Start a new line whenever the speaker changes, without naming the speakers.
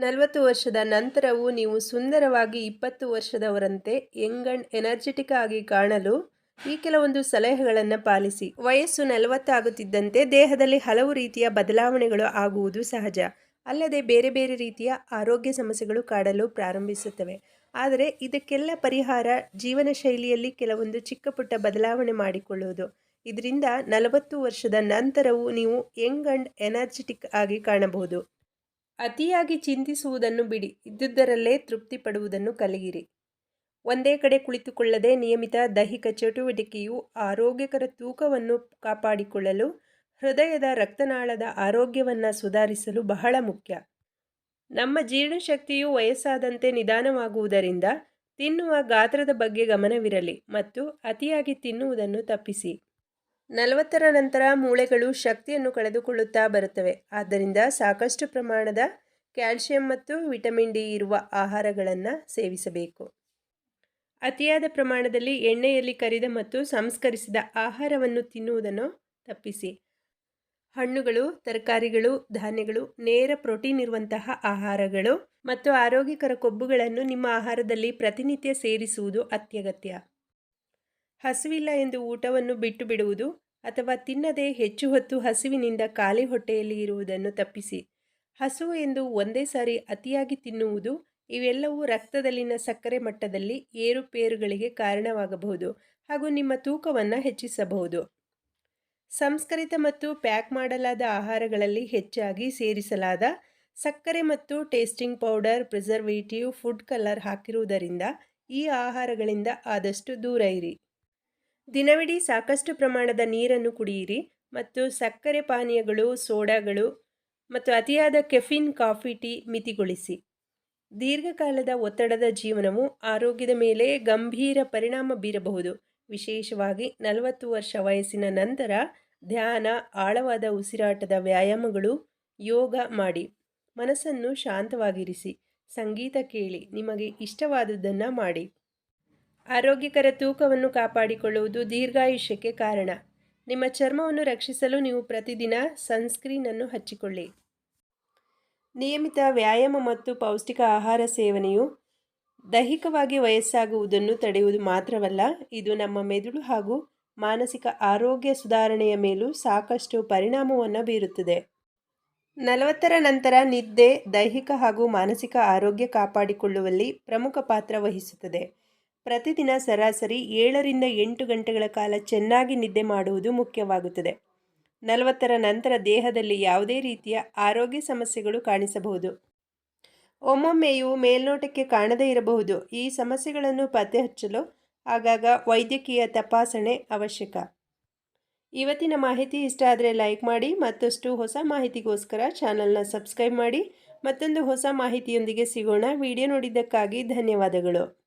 ನಲವತ್ತು ವರ್ಷದ ನಂತರವೂ ನೀವು ಸುಂದರವಾಗಿ ಇಪ್ಪತ್ತು ವರ್ಷದವರಂತೆ ಯಂಗ್ ಅಂಡ್ ಎನರ್ಜೆಟಿಕ್ ಆಗಿ ಕಾಣಲು ಈ ಕೆಲವೊಂದು ಸಲಹೆಗಳನ್ನು ಪಾಲಿಸಿ. ವಯಸ್ಸು ನಲವತ್ತಾಗುತ್ತಿದ್ದಂತೆ ದೇಹದಲ್ಲಿ ಹಲವು ರೀತಿಯ ಬದಲಾವಣೆಗಳು ಆಗುವುದು ಸಹಜ. ಅಲ್ಲದೆ ಬೇರೆ ಬೇರೆ ರೀತಿಯ ಆರೋಗ್ಯ ಸಮಸ್ಯೆಗಳು ಕಾಡಲು ಪ್ರಾರಂಭಿಸುತ್ತವೆ. ಆದರೆ ಇದಕ್ಕೆಲ್ಲ ಪರಿಹಾರ ಜೀವನ ಶೈಲಿಯಲ್ಲಿ ಕೆಲವೊಂದು ಚಿಕ್ಕ ಪುಟ್ಟ ಬದಲಾವಣೆ ಮಾಡಿಕೊಳ್ಳುವುದು. ಇದರಿಂದ ನಲವತ್ತು ವರ್ಷದ ನಂತರವೂ ನೀವು ಯಂಗ್ ಅಂಡ್ ಎನರ್ಜೆಟಿಕ್ ಆಗಿ ಕಾಣಬಹುದು. ಅತಿಯಾಗಿ ಚಿಂತಿಸುವುದನ್ನು ಬಿಡಿ, ಇದ್ದುದರಲ್ಲೇ ತೃಪ್ತಿ ಪಡುವುದನ್ನು ಕಲಿಯಿರಿ. ಒಂದೇ ಕಡೆ ಕುಳಿತುಕೊಳ್ಳದೆ ನಿಯಮಿತ ದೈಹಿಕ ಚಟುವಟಿಕೆಯು ಆರೋಗ್ಯಕರ ತೂಕವನ್ನು ಕಾಪಾಡಿಕೊಳ್ಳಲು, ಹೃದಯದ ರಕ್ತನಾಳದ ಆರೋಗ್ಯವನ್ನು ಸುಧಾರಿಸಲು ಬಹಳ ಮುಖ್ಯ. ನಮ್ಮ ಜೀರ್ಣಶಕ್ತಿಯು ವಯಸ್ಸಾದಂತೆ ನಿಧಾನವಾಗುವುದರಿಂದ ತಿನ್ನುವ ಗಾತ್ರದ ಬಗ್ಗೆ ಗಮನವಿರಲಿ ಮತ್ತು ಅತಿಯಾಗಿ ತಿನ್ನುವುದನ್ನು ತಪ್ಪಿಸಿ. ನಲವತ್ತರ ನಂತರ ಮೂಳೆಗಳು ಶಕ್ತಿಯನ್ನು ಕಳೆದುಕೊಳ್ಳುತ್ತಾ ಬರುತ್ತವೆ. ಆದ್ದರಿಂದ ಸಾಕಷ್ಟು ಪ್ರಮಾಣದ ಕ್ಯಾಲ್ಸಿಯಂ ಮತ್ತು ವಿಟಮಿನ್ ಡಿ ಇರುವ ಆಹಾರಗಳನ್ನು ಸೇವಿಸಬೇಕು. ಅತಿಯಾದ ಪ್ರಮಾಣದಲ್ಲಿ ಎಣ್ಣೆಯಲ್ಲಿ ಕರಿದ ಮತ್ತು ಸಂಸ್ಕರಿಸಿದ ಆಹಾರವನ್ನು ತಿನ್ನುವುದನ್ನು ತಪ್ಪಿಸಿ. ಹಣ್ಣುಗಳು, ತರಕಾರಿಗಳು, ಧಾನ್ಯಗಳು, ನೇರ ಪ್ರೋಟೀನ್ ಇರುವಂತಹ ಆಹಾರಗಳು ಮತ್ತು ಆರೋಗ್ಯಕರ ಕೊಬ್ಬುಗಳನ್ನು ನಿಮ್ಮ ಆಹಾರದಲ್ಲಿ ಪ್ರತಿನಿತ್ಯ ಸೇರಿಸುವುದು ಅತ್ಯಗತ್ಯ. ಹಸಿವಿಲ್ಲ ಎಂದು ಊಟವನ್ನು ಬಿಟ್ಟು ಬಿಡುವುದು ಅಥವಾ ತಿನ್ನದೆ ಹೆಚ್ಚು ಹೊತ್ತು ಹಸಿವಿನಿಂದ ಖಾಲಿ ಹೊಟ್ಟೆಯಲ್ಲಿ ಇರುವುದನ್ನು ತಪ್ಪಿಸಿ. ಹಸು ಎಂದು ಒಂದೇ ಸಾರಿ ಅತಿಯಾಗಿ ತಿನ್ನುವುದು, ಇವೆಲ್ಲವೂ ರಕ್ತದಲ್ಲಿನ ಸಕ್ಕರೆ ಮಟ್ಟದಲ್ಲಿ ಏರುಪೇರುಗಳಿಗೆ ಕಾರಣವಾಗಬಹುದು ಹಾಗೂ ನಿಮ್ಮ ತೂಕವನ್ನು ಹೆಚ್ಚಿಸಬಹುದು. ಸಂಸ್ಕರಿತ ಮತ್ತು ಪ್ಯಾಕ್ ಮಾಡಲಾದ ಆಹಾರಗಳಲ್ಲಿ ಹೆಚ್ಚಾಗಿ ಸೇರಿಸಲಾದ ಸಕ್ಕರೆ ಮತ್ತು tasting powder, preservative, food colour ಹಾಕಿರುವುದರಿಂದ ಈ ಆಹಾರಗಳಿಂದ ಆದಷ್ಟು ದೂರ ಇರಿ. ದಿನವಿಡೀ ಸಾಕಷ್ಟು ಪ್ರಮಾಣದ ನೀರನ್ನು ಕುಡಿಯಿರಿ ಮತ್ತು ಸಕ್ಕರೆ ಪಾನೀಯಗಳು, ಸೋಡಾಗಳು ಮತ್ತು ಅತಿಯಾದ ಕೆಫಿನ್, ಕಾಫಿ, ಟೀ ಮಿತಿಗೊಳಿಸಿ. ದೀರ್ಘಕಾಲದ ಒತ್ತಡದ ಜೀವನವು ಆರೋಗ್ಯದ ಮೇಲೆ ಗಂಭೀರ ಪರಿಣಾಮ ಬೀರಬಹುದು. ವಿಶೇಷವಾಗಿ ನಲವತ್ತು ವರ್ಷ ವಯಸ್ಸಿನ ನಂತರ ಧ್ಯಾನ, ಆಳವಾದ ಉಸಿರಾಟದ ವ್ಯಾಯಾಮಗಳು, ಯೋಗ ಮಾಡಿ. ಮನಸ್ಸನ್ನು ಶಾಂತವಾಗಿರಿಸಿ. ಸಂಗೀತ ಕೇಳಿ. ನಿಮಗೆ ಇಷ್ಟವಾದುದನ್ನು ಮಾಡಿ. ಆರೋಗ್ಯಕರ ತೂಕವನ್ನು ಕಾಪಾಡಿಕೊಳ್ಳುವುದು ದೀರ್ಘಾಯುಷ್ಯಕ್ಕೆ ಕಾರಣ. ನಿಮ್ಮ ಚರ್ಮವನ್ನು ರಕ್ಷಿಸಲು ನೀವು ಪ್ರತಿದಿನ ಸನ್ಸ್ಕ್ರೀನನ್ನು ಹಚ್ಚಿಕೊಳ್ಳಿ. ನಿಯಮಿತ ವ್ಯಾಯಾಮ ಮತ್ತು ಪೌಷ್ಟಿಕ ಆಹಾರ ಸೇವನೆಯು ದೈಹಿಕವಾಗಿ ವಯಸ್ಸಾಗುವುದನ್ನು ತಡೆಯುವುದು ಮಾತ್ರವಲ್ಲ, ಇದು ನಮ್ಮ ಮೆದುಳು ಹಾಗೂ ಮಾನಸಿಕ ಆರೋಗ್ಯ ಸುಧಾರಣೆಯ ಮೇಲೂ ಸಾಕಷ್ಟು ಪರಿಣಾಮವನ್ನು ಬೀರುತ್ತದೆ. ನಲವತ್ತರ ನಂತರ ನಿದ್ದೆ ದೈಹಿಕ ಹಾಗೂ ಮಾನಸಿಕ ಆರೋಗ್ಯ ಕಾಪಾಡಿಕೊಳ್ಳುವಲ್ಲಿ ಪ್ರಮುಖ ಪಾತ್ರ ವಹಿಸುತ್ತದೆ. ಪ್ರತಿದಿನ ಸರಾಸರಿ ಏಳರಿಂದ ಎಂಟು ಗಂಟೆಗಳ ಕಾಲ ಚೆನ್ನಾಗಿ ನಿದ್ದೆ ಮಾಡುವುದು ಮುಖ್ಯವಾಗುತ್ತದೆ. ನಲವತ್ತರ ನಂತರ ದೇಹದಲ್ಲಿ ಯಾವುದೇ ರೀತಿಯ ಆರೋಗ್ಯ ಸಮಸ್ಯೆಗಳು ಕಾಣಿಸಬಹುದು. ಒಮ್ಮೊಮ್ಮೆಯು ಮೇಲ್ನೋಟಕ್ಕೆ ಕಾಣದೇ ಇರಬಹುದು. ಈ ಸಮಸ್ಯೆಗಳನ್ನು ಪತ್ತೆ ಹಚ್ಚಲು ಆಗಾಗ ವೈದ್ಯಕೀಯ ತಪಾಸಣೆ ಅವಶ್ಯಕ. ಇವತ್ತಿನ ಮಾಹಿತಿ ಇಷ್ಟ ಆದರೆ ಲೈಕ್ ಮಾಡಿ ಮತ್ತಷ್ಟು ಹೊಸ ಮಾಹಿತಿಗೋಸ್ಕರ ಚಾನಲ್ನ ಸಬ್ಸ್ಕ್ರೈಬ್ ಮಾಡಿ ಮತ್ತೊಂದು ಹೊಸ ಮಾಹಿತಿಯೊಂದಿಗೆ ಸಿಗೋಣ. ವಿಡಿಯೋ ನೋಡಿದ್ದಕ್ಕಾಗಿ ಧನ್ಯವಾದಗಳು.